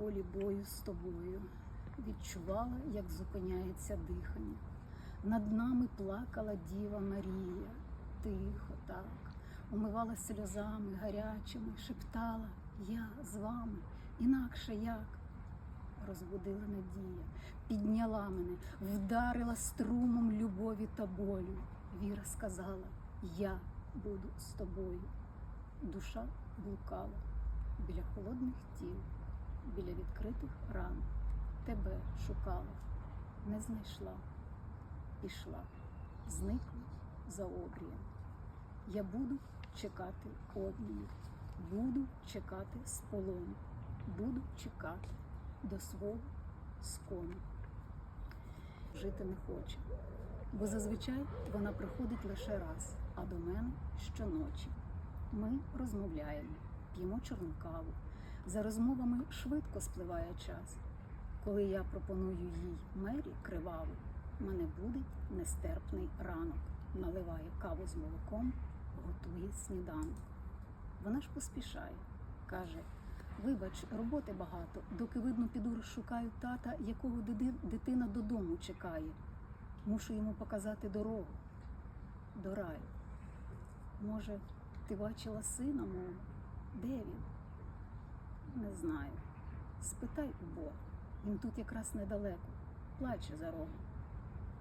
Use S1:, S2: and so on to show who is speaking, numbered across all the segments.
S1: полі бою з тобою. Відчувала, як зупиняється дихання. Над нами плакала Діва Марія, тихо так, умивала сльозами гарячими, шептала Я з вами, інакше як. Розбудила надія, підняла мене, вдарила струмом любові та болю. Віра сказала: Я буду з тобою. Душа блукала біля холодних тіл, біля відкритих ран. Тебе шукала, не знайшла, пішла, зникла за обрієм. Я буду чекати обміну, буду чекати з полону, буду чекати до свого скону. Жити не хоче, бо зазвичай вона приходить лише раз, а до мене щоночі. Ми розмовляємо, п'ємо чорну каву. За розмовами швидко спливає час. Коли я пропоную їй мері криваву, мене будить нестерпний ранок, наливає каву з молоком, готує сніданок. Вона ж поспішає, каже: Вибач, роботи багато, доки видно, піду розшукаю тата, якого дитина додому чекає. Мушу йому показати дорогу до раю. Може, ти бачила сина мого? Де він? Не знаю. Спитай у Бога. Він тут якраз недалеко, плаче за рогом.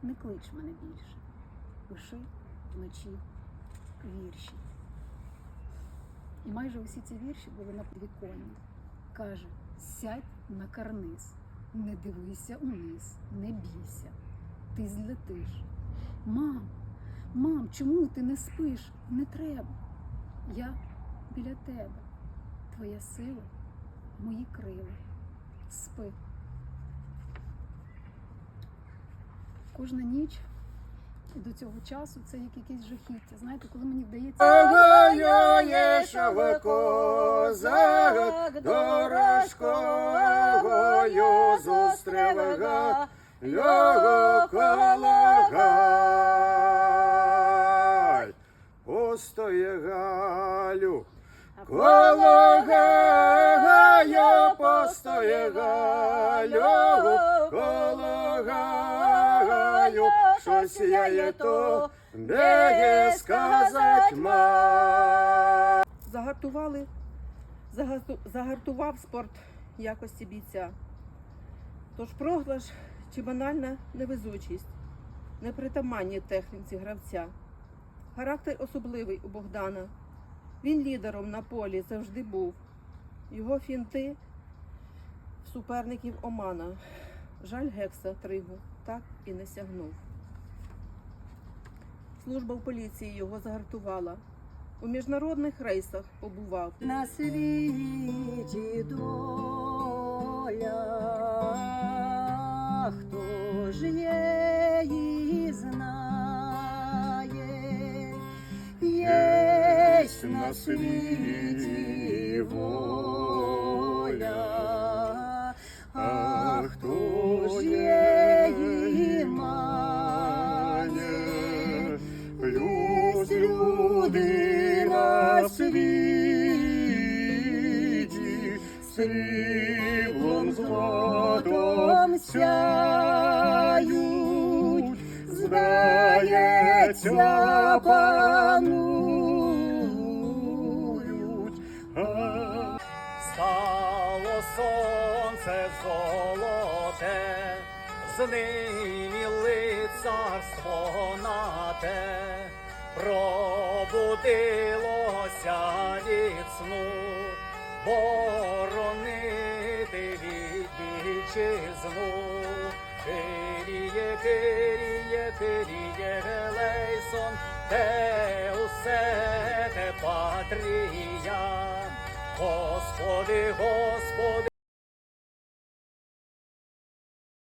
S1: Не клич мене більше. Пиши вночі вірші. І майже усі ці вірші були на підвіконні. Каже: сядь на карниз, не дивися униз, не бійся, ти злетиш. Мам, мам, чому ти не спиш? Не треба. Я біля тебе. Твоя сила, мої крила. Спи. Кожна ніч до цього часу це як якесь жахіття. Знаєте, коли мені вдається.
S2: Дорожкою зустрівга його колагай. Постоє Галю, колагаю, постоє Галю, колагаю, щось я є то, де є сказать ма.
S3: загартували, загарту- загартував спорт якості бійця. Тож програш чи банальна невезучість, непритаманні техніці гравця. Характер особливий у Богдана. Він лідером на полі завжди був. Його фінти суперників Омана. Жаль Гекса Тригу так і не сягнув. Служба в поліції його загартувала. У міжнародних рейсах побував.
S4: На світі доля, хто ж її єсть на світі воля, а хто ж її має,
S2: Плюс люди на світі сріблом злотом сяють, здається, панують.
S5: Сонце золоте, з нині лицарство на те, пробудилося від сну, боронити від вітчизну. Киріє, киріє, киріє, гелейсон, те усе те патрія. Господи, Господи,